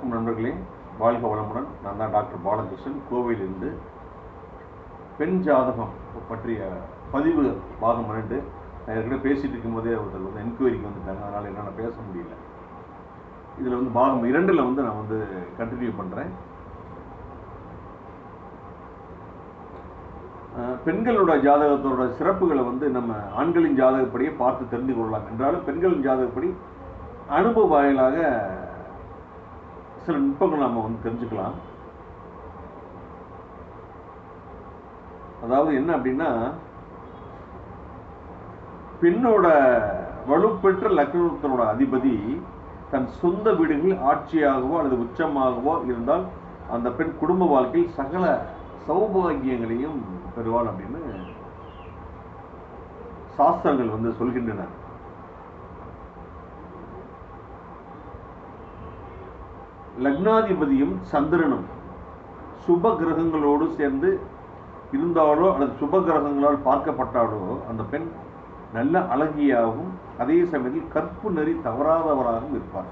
வணக்கம் நண்பர்களே. வாழ்க வளமுடன். நான் தான் டாக்டர் பாலகிருஷ்ணன். கோவையிலிருந்து பெண் ஜாதகம் பற்றிய பதிவு பாகம் இரண்டு நான் ஏற்கனவே பேசிட்டு இருக்கும்போதே ஒருத்தர் வந்து என்கொயரிக்கு வந்துட்டாங்க. அதனால் என்னால் பேச முடியல. இதில் வந்து பாகம் இரண்டில் வந்து நான் வந்து கண்டினியூ பண்ணுறேன் பெண்களோட ஜாதகத்தோட சிறப்புகளை வந்து நம்ம ஆண்களின் ஜாதகப்படியே பார்த்து தெரிந்து கொள்ளலாம். என்றாலும் பெண்களின் ஜாதகப்படி அனுபவ வாயிலாக சில நுட்பங்கள் நம்ம வந்து தெரிஞ்சுக்கலாம். அதாவது என்ன அப்படின்னா பெண்ணோட வலுப்பெற்ற லக்னத்தோட அதிபதி தன் சொந்த வீடுகளில் ஆட்சியாகவோ அல்லது உச்சமாகவோ இருந்தால் அந்த பெண் குடும்ப வாழ்க்கையில் சகல சௌபாகியங்களையும் பெறுவாள் அப்படின்னு சாஸ்திரங்கள் வந்து சொல்கின்றன. லக்னாதிபதியும் சந்திரனும் சுப கிரகங்களோடு சேர்ந்து இருந்தாலோ அல்லது சுப கிரகங்களால் பார்க்கப்பட்டாலோ அந்த பெண் நல்ல அழகியாகவும் அதே சமயத்தில் கற்பு நெறி தவறாதவராகவும் இருப்பார்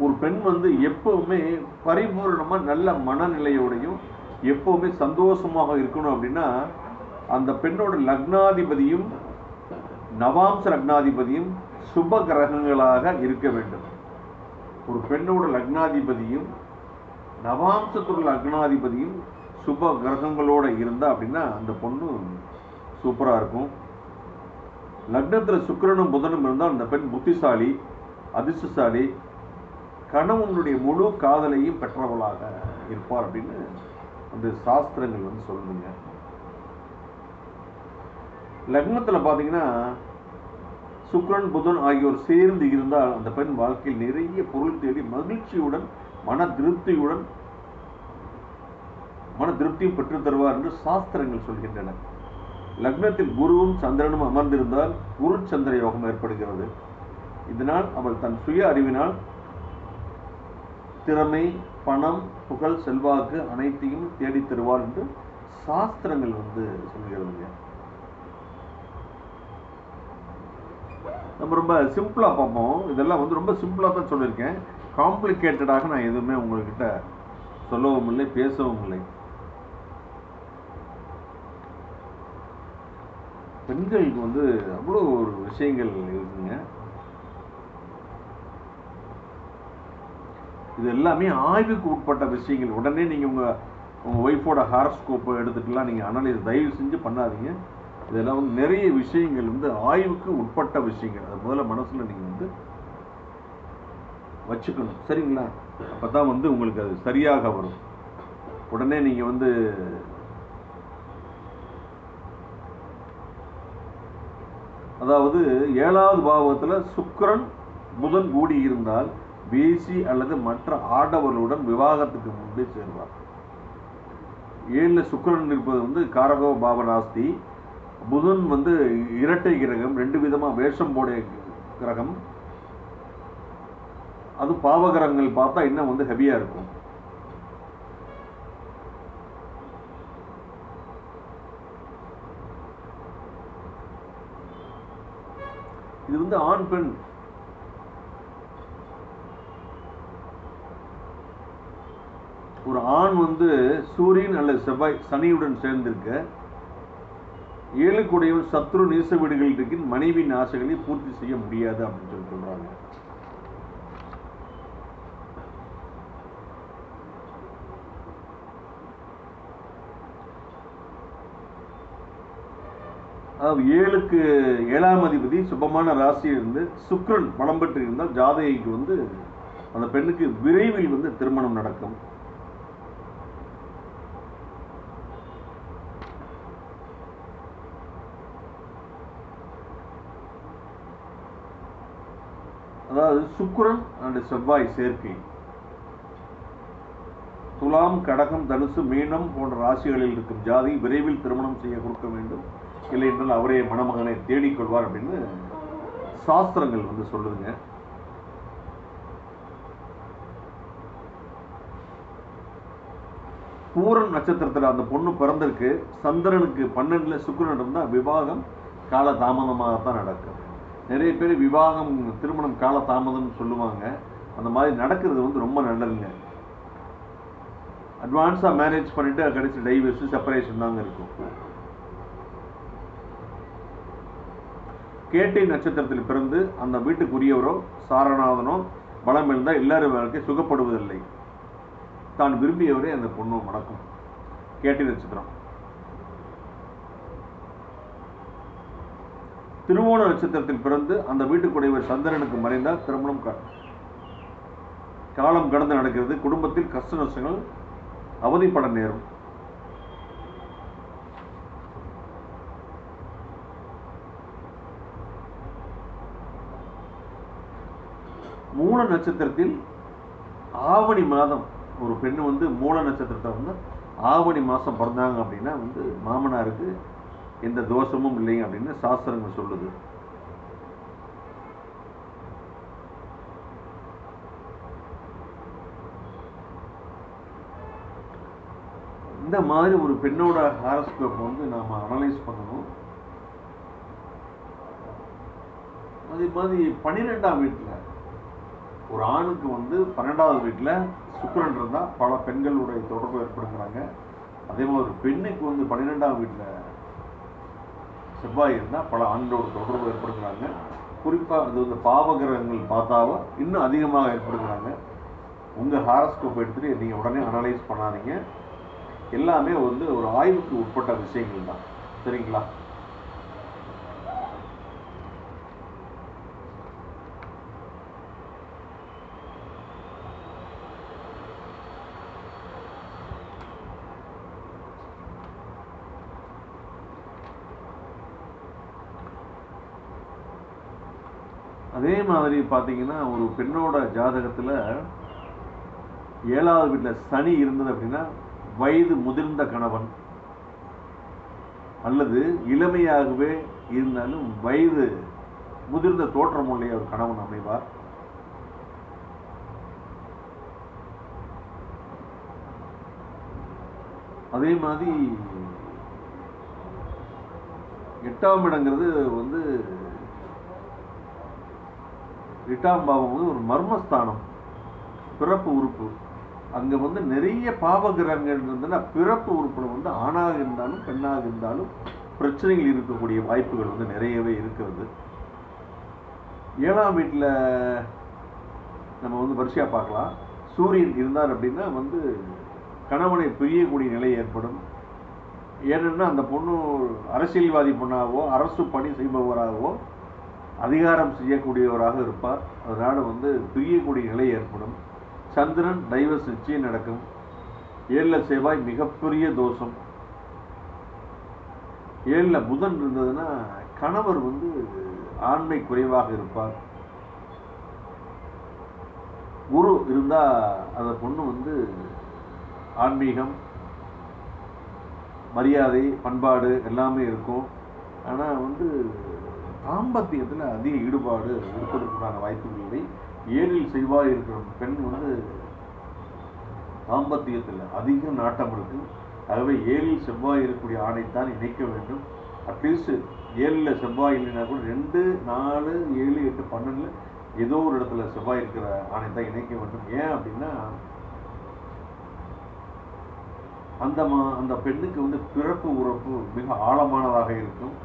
ஒரு பெண் வந்து எப்பவுமே பரிபூர்ணமாக நல்ல மனநிலையோடையும் எப்பவுமே சந்தோஷமாக இருக்கணும் அப்படின்னா அந்த பெண்ணோட லக்னாதிபதியும் நவாம்ச லக்னாதிபதியும் சுப கிரகங்களாக இருக்க வேண்டும். ஒரு பெண்ணோட லக்னாதிபதியும் நவாம்சத்துள்ள லக்னாதிபதியும் சுப கிரகங்களோட இருந்தா அப்படின்னா அந்த பொண்ணு சூப்பரா இருக்கும். லக்னத்துல சுக்கரனும் புதனும் இருந்தால் அந்த பெண் புத்திசாலி அதிர்ஷ்டசாலி கணவனுடைய முழு காதலையும் பெற்றவளாக இருப்பார் அப்படின்னு அந்த சாஸ்திரங்கள் வந்து சொல்லுங்க லக்னத்துல பார்த்தீங்கன்னா சுக்ரன் புதன் ஆகியோர் சேர்ந்து இருந்தால் அந்த பெண் வாழ்க்கையில் நிறைய பொருள் தேடி மகிழ்ச்சியுடன் மன திருப்தியுடன் மன திருப்தியும் பெற்று தருவார் என்று சாஸ்திரங்கள் சொல்கின்றன. லக்னத்தில் குருவும் சந்திரனும் அமர்ந்திருந்தால் குரு சந்திர யோகம் ஏற்படுகிறது. இதனால் அவள் தன் சுய அறிவினால் திறமை பணம் புகழ் செல்வாக்கு அனைத்தையும் தேடித் தருவார் என்று சாஸ்திரங்கள் வந்து சொல்கிறது நம்ம ரொம்ப சிம்பிளா பார்ப்போம். இதெல்லாம் வந்து ரொம்ப சிம்பிளா தான் சொல்லியிருக்கேன். காம்ப்ளிகேட்டடாக நான் எதுவுமே உங்கள்கிட்ட சொல்லவும் இல்லை பேசவும் இல்லை. பெண்களுக்கு வந்து அவ்வளோ ஒரு விஷயங்கள் இருக்குங்க. இது எல்லாமே ஆய்வுக்கு உட்பட்ட விஷயங்கள். உடனே நீங்கள் உங்கள் உங்கள் ஒய்ஃபோட ஹாரஸ்கோப்பை எடுத்துட்டுலாம் நீங்கள் அனலைஸ் தயவு செஞ்சு பண்ணாதீங்க. இதெல்லாம் வந்து நிறைய விஷயங்கள் வந்து ஆய்வுக்கு உட்பட்ட விஷயங்கள். அது முதல்ல மனசில் நீங்கள் வந்து வச்சுக்கணும். சரிங்களா? அப்போ தான் வந்து உங்களுக்கு அது சரியாக வரும். உடனே நீங்கள் வந்து அதாவது ஏழாவது பாவத்தில் சுக்கரன் புதன் கூடி இருந்தால் பேசி அல்லது மற்ற ஆடவர்களுடன் விவாகத்துக்கு முன்பே சேர்வார். ஏழில் சுக்கரன் இருப்பது வந்து காரகோ பாவநாஸ்தி புதன் வந்து இரட்டை கிரகம் ரெண்டு விதமா வேஷம் போட கிரகம். அது பாவகிரகங்கள் பார்த்தா இன்னும் வந்து ஹெவியா இருக்கும். இது வந்து ஆண் பெண். ஒரு ஆண் வந்து சூரியன் அல்லது செவ்வாய் சனியுடன் சேர்ந்திருக்க ஏழுக்குடையவன் சத்ரு நீச வீடுகளில் இருக்கின் மனைவியின் ஆசைகளை பூர்த்தி செய்ய முடியாது அப்படின்னு சொல்லி சொல்றாங்க. அதாவது ஏழுக்கு ஏழாம் அதிபதி சுபமான ராசியில் இருந்து சுக்ரன் பலம் பெற்று இருந்தால் ஜாதகிக்கு வந்து அந்த பெண்ணுக்கு விரைவில் வந்து திருமணம் நடக்கும். அதாவது சுக்கிரன் அண்ட் செவ்வாய் சேர்க்கை. துலாம் கடகம் தனுசு மீனம் போன்ற ராசிகளில் இருக்கும் ஜாதி விரைவில் திருமணம் செய்ய கொடுக்க வேண்டும். இல்லை என்றால் அவரே மணமகனை தேடிக்கொள்வார் அப்படின்னு சாஸ்திரங்கள் வந்து சொல்லுதுங்க. பூரன் நட்சத்திரத்தில் அந்த பொண்ணு பிறந்திருக்கு. சந்திரனுக்கு பன்னெண்டுல சுக்கரன் இருந்தால் விவாகம் கால தாமதமாகத்தான் நடக்கும். நிறைய பேர் விவாகம் திருமணம் கால தாமதம்னு சொல்லுவாங்க. அந்த மாதிரி நடக்கிறது வந்து ரொம்ப நல்லதுங்க. அட்வான்ஸாக மேரேஜ் பண்ணிட்டு கடைசி டைவர்ஸ் செப்பரேஷன் தாங்க இருக்கும். கேட்டை நட்சத்திரத்தில் பிறந்து அந்த வீட்டுக்குரியவரோ சாரநாதனோ பலம் இருந்தால் எல்லாரும் வாழ்க்கை சுகப்படுவதில்லை. தான் விரும்பியவரே அந்த பொண்ணு மணக்கும் கேட்டை நட்சத்திரம். திருவோண நட்சத்திரத்தில் பிறந்து அந்த வீட்டுக்குடையவர் சந்திரனுக்கு மறைந்தால் திருமணம் காலம் கடந்து நடக்கிறது. குடும்பத்தில் கஷ்ட நஷ்டங்கள் அவதிப்பட நேரும். மூல நட்சத்திரத்தில் ஆவணி மாதம் ஒரு பெண் வந்து மூல நட்சத்திரத்தை வந்து ஆவணி மாதம் பிறந்தாங்க அப்படின்னா வந்து மாமனாருக்கு எந்த தோஷமும் இல்லைங்க அப்படின்னு சாஸ்திரங்கள் சொல்லுது. இந்த மாதிரி ஒரு பெண்ணோட ஹாரஸ்கோப் வந்து நாம அனலைஸ் பண்ணணும். அதே மாதிரி பன்னிரெண்டாம் வீட்டில் ஒரு ஆணுக்கு வந்து பன்னெண்டாவது வீட்டில் சுக்கரன் இருந்தால் பல பெண்களுடைய தொடர்பு ஏற்படுங்கிறாங்க அதே மாதிரி ஒரு பெண்ணுக்கு வந்து பன்னிரெண்டாம் வீட்டில் செவ்வாய் இருந்தால் பல ஆண்களோட தொடர்பு ஏற்படுத்துகிறாங்க குறிப்பாக அது வந்து பாவகிரகங்கள் பார்த்தாவோ இன்னும் அதிகமாக ஏற்படுத்துகிறாங்க உங்கள் ஹாரஸ்கோப் எடுத்துகிட்டு நீங்கள் உடனே அனலைஸ் பண்ணாதீங்க. எல்லாமே வந்து ஒரு ஆய்வுக்கு உட்பட்ட விஷயங்கள் தான். சரிங்களா? அதே மாதிரி பார்த்தீங்கன்னா ஒரு பெண்ணோட ஜாதகத்தில் ஏழாவது வீட்டில் சனி இருந்தது அப்படின்னா வயது முதிர்ந்த கணவன். அல்லது இளமையாகவே இருந்தாலும் வயது முதிர்ந்த தோற்றம் உடைய ஒரு கணவன் அமைவார். அதே மாதிரி எட்டாம் இடங்கிறது வந்து எட்டாம் பாவம் வந்து ஒரு மர்மஸ்தானம் பிறப்பு உறுப்பு. அங்கே வந்து நிறைய பாவ கிரகங்கள் இருந்ததுன்னா பிறப்பு உறுப்பில் வந்து ஆணாக இருந்தாலும் பெண்ணாக இருந்தாலும் பிரச்சனைகள் இருக்கக்கூடிய வாய்ப்புகள் வந்து நிறையவே இருக்கிறது. ஏழாம் வீட்டில் நம்ம வந்து வரிசையாக பார்க்கலாம். சூரியன் இருந்தார் அப்படின்னா வந்து கணவனை பிரியக்கூடிய நிலை ஏற்படும். ஏனென்னா அந்த பொண்ணு அரசியல்வாதி பொண்ணாகவோ அரசு பணி செய்பவராகவோ அதிகாரம் செய்யக்கூடியவராக இருப்பார். அதனால் வந்து பிரியக்கூடிய நிலை ஏற்படும். சந்திரன் டைவர்ஸ் நிச்சயம் நடக்கும். ஏழில் செவ்வாய் மிகப்பெரிய தோஷம். ஏழில் புதன் இருந்ததுன்னா கணவர் வந்து ஆண்மை குறைவாக இருப்பார். குரு இருந்தால் அந்த பொண்ணு வந்து ஆன்மீகம் மரியாதை பண்பாடு எல்லாமே இருக்கும். ஆனால் வந்து தாம்பத்தியத்தில் அதிக ஈடுபாடு இருப்பதற்குண்டான வாய்ப்புகள் இல்லை ஏழில் செவ்வாய் இருக்கிற பெண் வந்து தாம்பத்தியத்தில் அதிக நாட்டம் இருக்கு. ஆகவே ஏழில் செவ்வாய் இருக்கக்கூடிய ஆணைத்தான் இணைக்க வேண்டும். அட்லீஸ்ட் ஏழில் செவ்வாய் இல்லைன்னா கூட ரெண்டு நாலு ஏழு எட்டு பன்னெண்டில் ஏதோ ஒரு இடத்துல செவ்வாய் இருக்கிற ஆணை தான் இணைக்க வேண்டும். ஏன் அப்படின்னா அந்த மா அந்த பெண்ணுக்கு வந்து பிறப்பு உறப்பு மிக ஆழமானதாக இருக்கும்.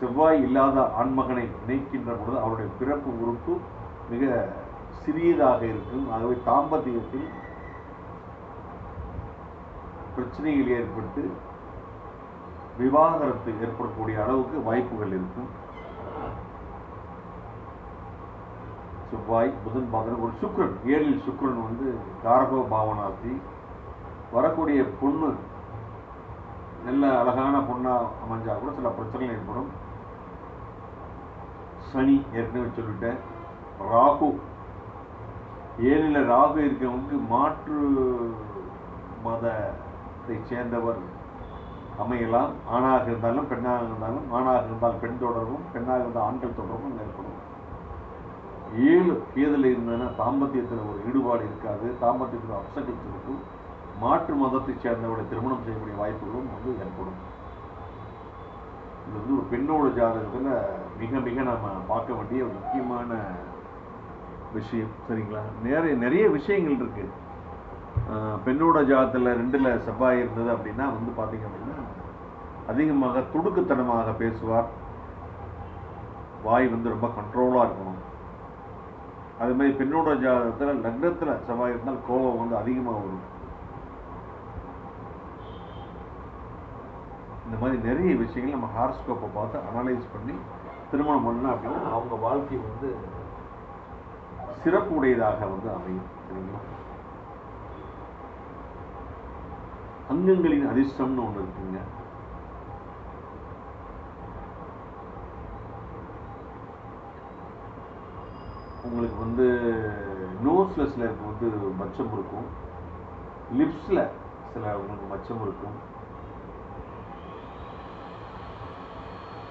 செவ்வாய் இல்லாத ஆண்மகனை நினைக்கின்ற பொழுது அவருடைய பிறப்பு உறுப்பு மிக சிறியதாக இருக்கும். ஆகவே தாம்பத்தியத்தில் பிரச்சனைகள் ஏற்பட்டு விவாகரத்து ஏற்படக்கூடிய அளவுக்கு வாய்ப்புகள் இருக்கும். செவ்வாய் புதன் பாதன் ஒரு சுக்ரன் ஏழில் சுக்ரன் வந்து காரகோ பாவனாத்தி வரக்கூடிய பொண்ணு நல்ல அழகான பொண்ணா அமைஞ்சால் கூட சில பிரச்சனைகள் ஏற்படும். சனி ஏற்கனவே சொல்லிட்டேன் ராகு ஏழில் ராகு இருக்கவங்களுக்கு மாற்று மதத்தை சேர்ந்தவர் அமையலாம். ஆணாக இருந்தாலும் பெண்ணாக இருந்தாலும் ஆணாக இருந்தால் பெண் தொடர்பும் பெண்ணாக இருந்தால் ஆண்கள் தொடர்பும் ஏற்படும். ஏழு கேதில் இருந்ததுன்னா தாம்பத்தியத்தில் ஒரு ஈடுபாடு இருக்காது. தாம்பத்தியத்தில் அப்சகத்து இருக்கும் மாற்று மதத்தைச் சேர்ந்தவர்களை திருமணம் செய்யக்கூடிய வாய்ப்புகளும் வந்து ஏற்படும். இது வந்து ஒரு பெண்ணோட ஜாதகத்தில் மிக மிக நம்ம பார்க்க வேண்டிய ஒரு முக்கியமான விஷயம் சரிங்களா? நிறைய நிறைய விஷயங்கள் இருக்கு. பெண்ணோட ஜாதத்தில் ரெண்டில் செவ்வாய் இருந்தது அப்படின்னா வந்து பார்த்தீங்க அப்படின்னா அதிகமாக துடுக்குத்தனமாக பேசுவார். வாய் வந்து ரொம்ப கண்ட்ரோலாக இருக்கணும். அது மாதிரி பெண்ணோட ஜாதகத்தில் லக்னத்தில் செவ்வாய் இருந்தால் கோபம் வந்து அதிகமாக வரும். இந்த மாதிரி நிறைய விஷயங்கள் நம்ம ஹார்ஸ்கோப்பை பார்த்து அனலைஸ் பண்ணி திருமணம் பண்ணோம் அப்படின்னா அவங்க வாழ்க்கை வந்து சிறப்புடையதாக வந்து அமையும் சரிங்களா? அங்கங்களின் அதிர்ஷ்டம்னு ஒன்று இருக்குங்க. உங்களுக்கு வந்து நோஸ்ல சிலருக்கு வந்து மச்சம் இருக்கும். லிப்ஸ்ல சில உங்களுக்கு மச்சம் இருக்கும்.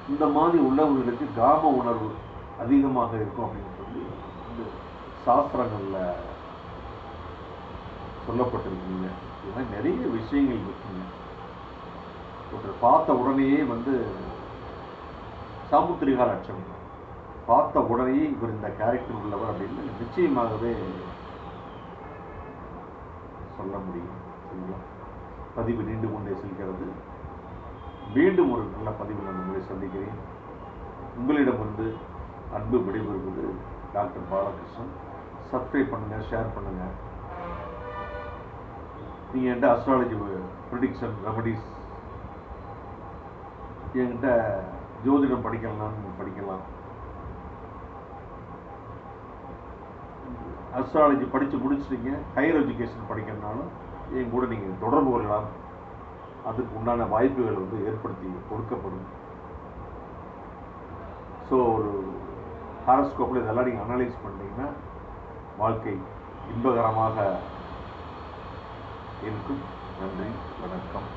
இந்த மாதிரி உள்ளவங்களுக்கு காம உணர்வு அதிகமாக இருக்கும் அப்படின்னு சொல்லி இந்த சாஸ்திரங்களில் சொல்லப்பட்டிருக்குங்க. இது மாதிரி நிறைய விஷயங்கள் இருக்குங்க. ஒருத்தர் பார்த்த உடனேயே வந்து சாமுத்திரிகா லட்சம் பார்த்த உடனேயே இவர் இந்த கேரக்டர் உள்ளவர் அப்படின்னு நிச்சயமாகவே சொல்ல முடியும். சரிங்களா? பதிவு நீண்டு கொண்டே செல்கிறது. மீண்டும் ஒரு நல்ல பதிவில் நான் உங்களை சந்திக்கிறேன். உங்களிடம் வந்து அன்பு விடைபெறுவது டாக்டர் பாலகிருஷ்ணன். சப்ஸ்கிரைப் பண்ணுங்கள் ஷேர் பண்ணுங்கள் நீங்கள் என்கிட்ட அஸ்ட்ராலஜி ப்ரிடிக்ஷன் ரெமடிஸ் என்கிட்ட ஜோதிடம் படிக்கலாம்னு படிக்கலாம். அஸ்ட்ராலஜி படித்து முடிச்சிட்டீங்க ஹையர் எஜுகேஷன் படிக்கிறதுனாலும் என் கூட நீங்கள் தொடர்பு கொள்ளலாம். அதுக்கு உண்டான வாய்ப்புகள் வந்து ஏற்படுத்தி கொடுக்கப்படும். ஸோ ஒரு ஹாரஸ்கோப்பில் இதெல்லாம் நீங்கள் அனலைஸ் பண்ணிட்டீங்கன்னா வாழ்க்கை இன்பகரமாக இருக்கும். நன்றி வணக்கம்.